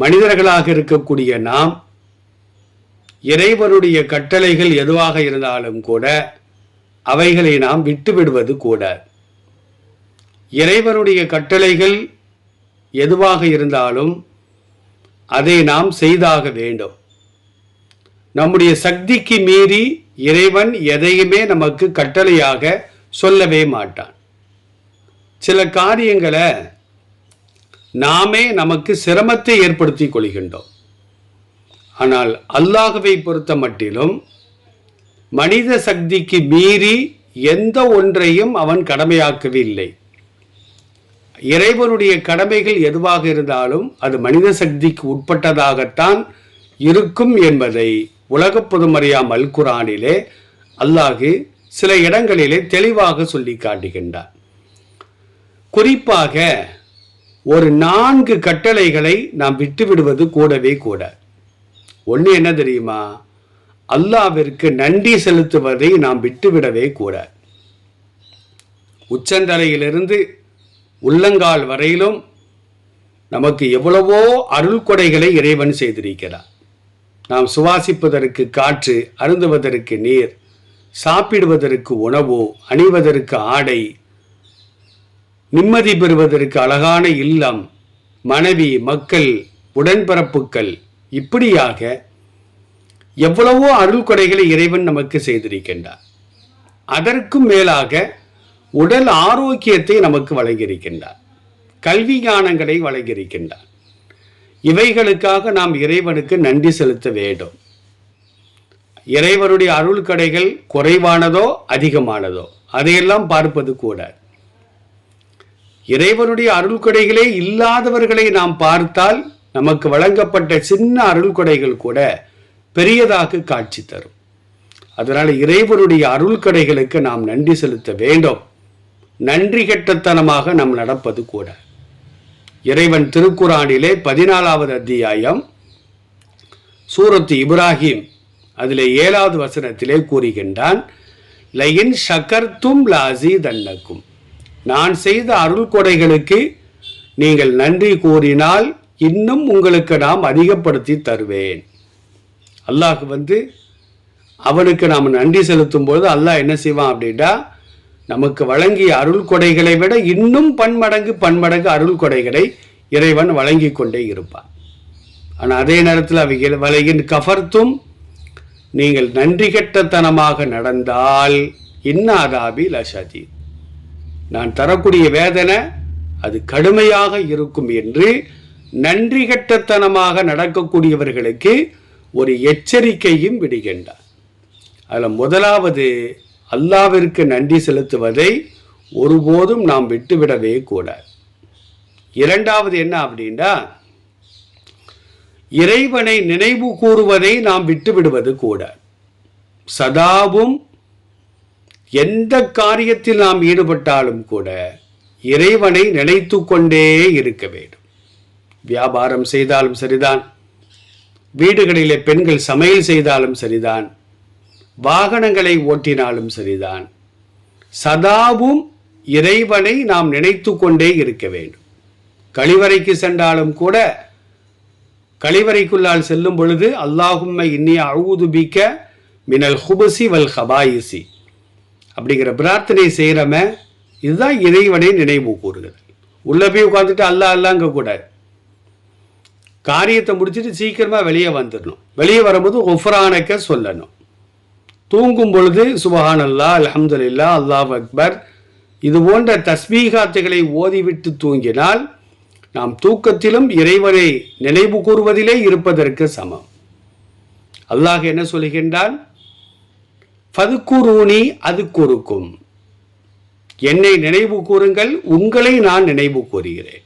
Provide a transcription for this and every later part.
மனிதர்களாக இருக்கக்கூடிய நாம் இறைவனுடைய கட்டளைகள் எதுவாக இருந்தாலும் கூட அவைகளை நாம் விட்டுவிடுவது கூட. இறைவனுடைய கட்டளைகள் எதுவாக இருந்தாலும் அதை நாம் செய்தாக வேண்டும். நம்முடைய சக்திக்கு மீறி இறைவன் எதையுமே நமக்கு கட்டளையாக சொல்லவே மாட்டான். சில காரியங்களை நாமே நமக்கு சிரமத்தை ஏற்படுத்திக் கொள்கின்றோம். ஆனால் அல்லாஹுவை பொறுத்த மட்டிலும் மனித சக்திக்கு மீறி எந்த ஒன்றையும் அவன் கடமையாக்கவில்லை. இறைவனுடைய கடமைகள் எதுவாக இருந்தாலும் அது மனித சக்திக்கு உட்பட்டதாகத்தான் இருக்கும் என்பதை உலக பொதுமறையாம் அல் குரானிலே அல்லாஹு சில இடங்களிலே தெளிவாக சொல்லி காட்டுகின்றார் குறிப்பாக ஒரு நான்கு கட்டளைகளை நாம் விட்டுவிடுவது கூடவே கூட. ஒன்று என்ன தெரியுமா? அல்லாவிற்கு நன்றி செலுத்துவதை நாம் விட்டுவிடவே கூட. உச்சந்தலையிலிருந்து உள்ளங்கால் வரையிலும் நமக்கு எவ்வளவோ அருள் கொடைகளை இறைவன் செய்திருக்கிறார். நாம் சுவாசிப்பதற்கு காற்று அருந்துவதற்கு நீர் சாப்பிடுவதற்கு உணவு அணிவதற்கு ஆடை நிம்மதி பெறுவதற்கு அழகான இல்லம் மனைவி மக்கள் உடன்பரப்புக்கள் இப்படியாக எவ்வளவோ அருள் கொடைகளை இறைவன் நமக்கு செய்திருக்கின்றார். அதற்கும் மேலாக உடல் ஆரோக்கியத்தை நமக்கு வழங்கியிருக்கின்றார். கல்வி ஞானங்களை வழங்கியிருக்கின்றார். இவைகளுக்காக நாம் இறைவனுக்கு நன்றி செலுத்த வேண்டும். இறைவனுடைய அருள் கடைகள் குறைவானதோ அதிகமானதோ? அதையெல்லாம் பார்ப்பது கூட இறைவனுடைய அருள் கொடைகளே இல்லாதவர்களை நாம் பார்த்தால் நமக்கு வழங்கப்பட்ட சின்ன அருள் கொடைகள் கூட பெரியதாக காட்சி தரும். அதனால் இறைவனுடைய அருள் கடைகளுக்கு நாம் நன்றி செலுத்த வேண்டும். நன்றி கெட்டத்தனமாக நாம் நடப்பது கூட. இறைவன் திருக்குறானிலே பதினாலாவது அத்தியாயம் சூரத்து இப்ராஹிம் அதிலே ஏழாவது வசனத்திலே கூறுகின்றான் லயின் ஷகர்த்தும் லாசி தன்னக்கும் நான் செய்த அருள் கொடைகளுக்கு நீங்கள் நன்றி கூறினால் இன்னும் உங்களுக்கு நாம் அதிகப்படுத்தி தருவேன். அல்லாஹ் வந்து அவனுக்கு நாம் நன்றி செலுத்தும் போது அல்லாஹ் என்ன செய்வான் அப்படின்னா நமக்கு வழங்கிய அருள் கொடைகளை விட இன்னும் பன்மடங்கு பன்மடங்கு அருள் கொடைகளை இறைவன் வழங்கி கொண்டே இருப்பான். ஆனால் அதே நேரத்தில் அவைகள் வலையின் கஃபர்த்தும் நீங்கள் நன்றி கெட்டத்தனமாக நடந்தால் இன்னாதாபி லஷதி நான் தரக்கூடிய வேதனை அது கடுமையாக இருக்கும் என்று நன்றி கட்டத்தனமாக நடக்கக்கூடியவர்களுக்கு ஒரு எச்சரிக்கையும் விடுகின்றார். அதில் முதலாவது அல்லாவிற்கு நன்றி செலுத்துவதை ஒருபோதும் நாம் விட்டுவிடவே கூடாது. இரண்டாவது என்ன அப்படின்னா இறைவனை நினைவு கூறுவதை நாம் விட்டுவிடுவது கூட சதாவும் எந்த காரியத்தில் நாம் ஈடுபட்டாலும் கூட இறைவனை நினைத்து கொண்டே இருக்க வேண்டும். வியாபாரம் செய்தாலும் சரிதான். வீடுகளிலே பெண்கள் சமையல் செய்தாலும் சரிதான். வாகனங்களை ஓட்டினாலும் சரிதான். சதாவும் இறைவனை நாம் நினைத்து கொண்டே இருக்க வேண்டும். கழிவறைக்கு சென்றாலும் கூட கழிவறைக்குள்ளால் செல்லும் பொழுது அல்லாஹும்மை இன்னிய அழுதுபிக்க மினல் ஹுபசி வல் ஹபாயிசி. அப்படிங்கிற பிரார்த்தனை செய்கிறம இதுதான் இறைவனை நினைவு கூறுகிறது. உள்ளே போய் உட்காந்துட்டு அல்லா அல்லாங்க கூடாது காரியத்தை முடிச்சுட்டு சீக்கிரமாக வெளியே வந்துடணும் வெளியே வரும்போது ஒஃப்ரானக்க சொல்லணும். தூங்கும் பொழுது சுபஹான் அல்லா அலமதுல்லா அல்லாஹ் அக்பர் இது போன்ற தஸ்மீகாத்துகளை ஓதிவிட்டு தூங்கினால் நாம் தூக்கத்திலும் இறைவனை நினைவு கூறுவதிலே இருப்பதற்கு சமம். அல்லாஹ் என்ன சொல்கின்றான்? ஃபதுக்குரூனி அது கூறுக்கும் என்னை நினைவு கூறுங்கள் உங்களை நான் நினைவு கூறுகிறேன்.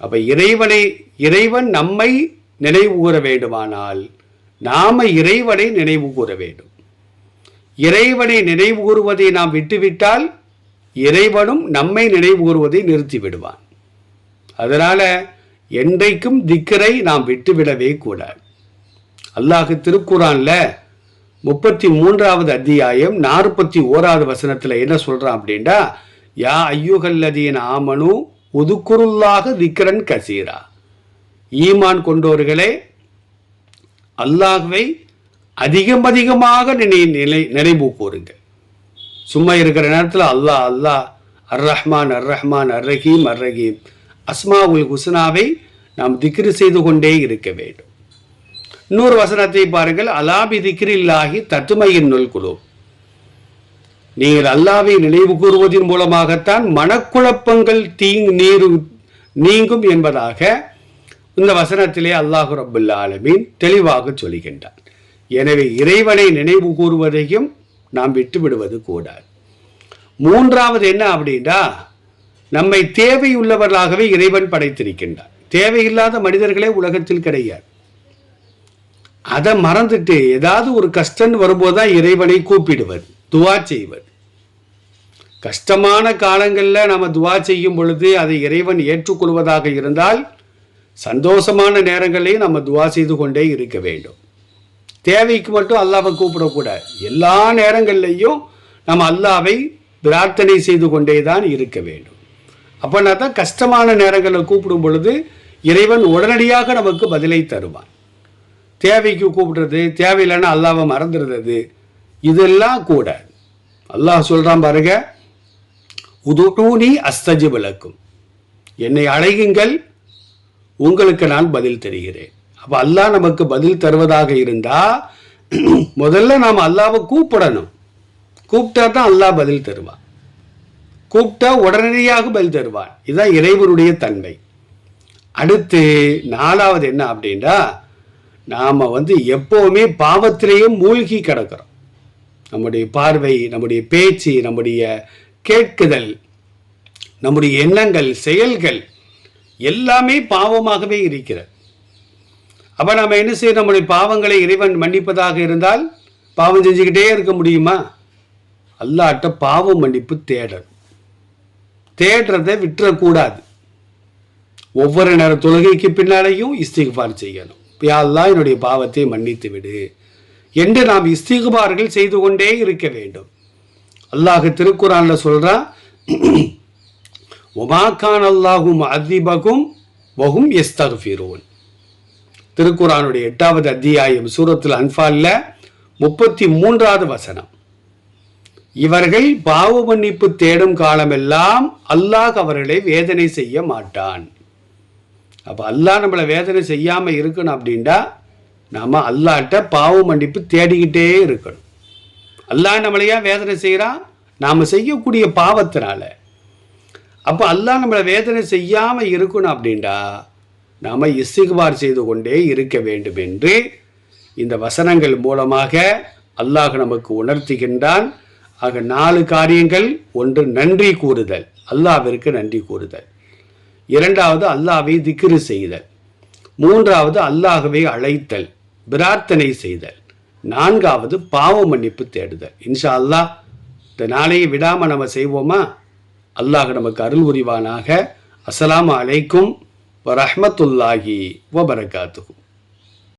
அப்போ இறைவனை இறைவன் நம்மை நினைவு கூற வேண்டுமானால் நாம இறைவனை நினைவு கூற வேண்டும். இறைவனை நினைவு கூறுவதை நாம் விட்டுவிட்டால் இறைவனும் நம்மை நினைவு கூறுவதை நிறுத்தி விடுவான். அதனால் என்றைக்கும் திக்கரை நாம் விட்டுவிடவே கூடாது. அல்லாஹ் திருக்குறான்ல முப்பத்தி மூன்றாவது அத்தியாயம் நாற்பத்தி ஓராவது வசனத்தில் என்ன சொல்கிறான் அப்படின்னா யா ஐயுகல்லதீன் ஆமனு ஒதுக்குருல்லாக திக்கரன் கசீரா. ஈமான் கொண்டோர்களே அல்லாஹ்வை அதிகம் அதிகமாக நினை நிலை நினைவு கூறுங்க சும்மா இருக்கிற நேரத்தில் அல்லாஹ் அல்லாஹ் அர் ரஹ்மான் அர் ரஹ்மான் அர் ரஹீம் அர் ரஹீம் அஸ்மா உல் ஹுசனாவை நாம் திக்ரு செய்து கொண்டே இருக்க வேண்டும். இன்னொரு வசனத்தை பாருங்கள். அலாபி திக்ரில்லாகி தத்துமையின் நுல் குழு. நீங்கள் அல்லாவை நினைவு கூறுவதன் மூலமாகத்தான் மனக்குழப்பங்கள் தீங் நீரு நீங்கும் என்பதாக இந்த வசனத்திலே அல்லாஹு ரபுல்ல ஆலமீன் தெளிவாக சொல்கின்றார். எனவே இறைவனை நினைவு கூறுவதையும் நாம் விட்டுவிடுவது கூடாது. மூன்றாவது என்ன அப்படின்னா நம்மை தேவையுள்ளவர்களாகவே இறைவன் படைத்திருக்கின்றார். தேவையில்லாத மனிதர்களே உலகத்தில் கிடையாது. அதை மறந்துட்டு ஏதாவது ஒரு கஷ்டம் வரும்போது தான் இறைவனை கூப்பிடுவர் துவா செய்வது. கஷ்டமான காலங்களில் நம்ம துவா செய்யும் பொழுது அதை இறைவன் ஏற்றுக்கொள்வதாக இருந்தால் சந்தோஷமான நேரங்களையும் நம்ம துவா செய்து கொண்டே இருக்க வேண்டும். தேவைக்கு மட்டும் அல்லாவை கூப்பிடக்கூடாது. எல்லா நேரங்கள்லையும் நம்ம அல்லாவை பிரார்த்தனை செய்து கொண்டே தான் இருக்க வேண்டும். அப்போனா தான் கஷ்டமான நேரங்களில் கூப்பிடும் பொழுது இறைவன் உடனடியாக நமக்கு பதிலை தருவான். தேவைக்கு கூப்பிடுறது தேவையில்லைன்னா அல்லாவை மறந்துடுறது. இதெல்லாம் கூட அல்லாஹ் சொல்கிறான் பாருங்க உதுடூனி அஸ்தஜி விளக்கும் என்னை அழையுங்கள் உங்களுக்கு நான் பதில் தருகிறேன். அப்போ அல்லாஹ் நமக்கு பதில் தருவதாக இருந்தால் முதல்ல நாம் அல்லாவை கூப்பிடணும். கூப்பிட்டா தான் அல்லாஹ் பதில் தருவான். கூப்பிட்டா உடனடியாக பதில் தருவான். இதுதான் இறைவனுடைய தன்மை. அடுத்து நாலாவது என்ன அப்படின்னா நாம் வந்து எப்போவுமே பாவத்திலேயே மூழ்கி கிடக்கிறோம். நம்முடைய பார்வை நம்முடைய பேச்சு நம்முடைய கேட்குதல் நம்முடைய எண்ணங்கள் செயல்கள் எல்லாமே பாவமாகவே இருக்கிறது. அப்போ நம்ம என்ன செய்ய நம்முடைய பாவங்களை இறைவன் மன்னிப்பதாக இருந்தால் பாவம் செஞ்சுக்கிட்டே இருக்க முடியுமா? அல்லாட்ட பாவம் மன்னிப்பு தேடணும். தேடுறதை விட்டுறக்கூடாது. ஒவ்வொரு நேர தொழுகைக்கு பின்னாலேயும் இஸ்திகார் செய்யணும். யாழ்லா என்னுடைய பாவத்தை மன்னித்து விடு என்று நாம் இஸ்திகுபார்கள் செய்து கொண்டே இருக்க வேண்டும். அல்லாஹ் திருக்குறான்ல சொல்கிறான் ஒமாக்கான் அல்லாஹும் அதிபகும் வகும் எஸ்தகுஃபிரோன் திருக்குறானுடைய எட்டாவது அத்தியாயம் சூரத்தில் அன்பாலில் முப்பத்தி மூன்றாவது வசனம். இவர்கள் பாவ மன்னிப்பு தேடும் காலமெல்லாம் அல்லாஹ் அவர்களை வேதனை செய்ய மாட்டான். அப்போ அல்லாஹ் நம்மளை வேதனை செய்யாமல் இருக்கணும் அப்படின்டா நாம் அல்லாட்ட பாவ மன்னிப்பு தேடிக்கிட்டே இருக்கணும். அல்லாஹ் நம்மளையா வேதனை செய்கிறான் நாம் செய்யக்கூடிய பாவத்தினால. அப்போ அல்லாஹ் நம்மளை வேதனை செய்யாமல் இருக்கணும் அப்படின்டா நாம் இஸ்திகுபார் செய்து கொண்டே இருக்க வேண்டும் என்று இந்த வசனங்கள் மூலமாக அல்லாஹ் நமக்கு உணர்த்துகின்றான். ஆக நாலு காரியங்கள் ஒன்று நன்றி கூறுதல் அல்லாவிற்கு நன்றி கூறுதல். இரண்டாவது அல்லாவை திக்ரு செய்தல். மூன்றாவது அல்லாகவே அழைத்தல் பிரார்த்தனை செய்தல். நான்காவது பாவ மன்னிப்பு தேடுதல். இன்ஷா அல்லாஹ் இந்த நாளையை விடாமல் நம்ம செய்வோமா? அல்லாஹ் நமக்கு அருள் புரிவானாக. அஸ்ஸலாமு அலைக்கும் வரமத்துல்லாஹி வபரகாத்துஹு.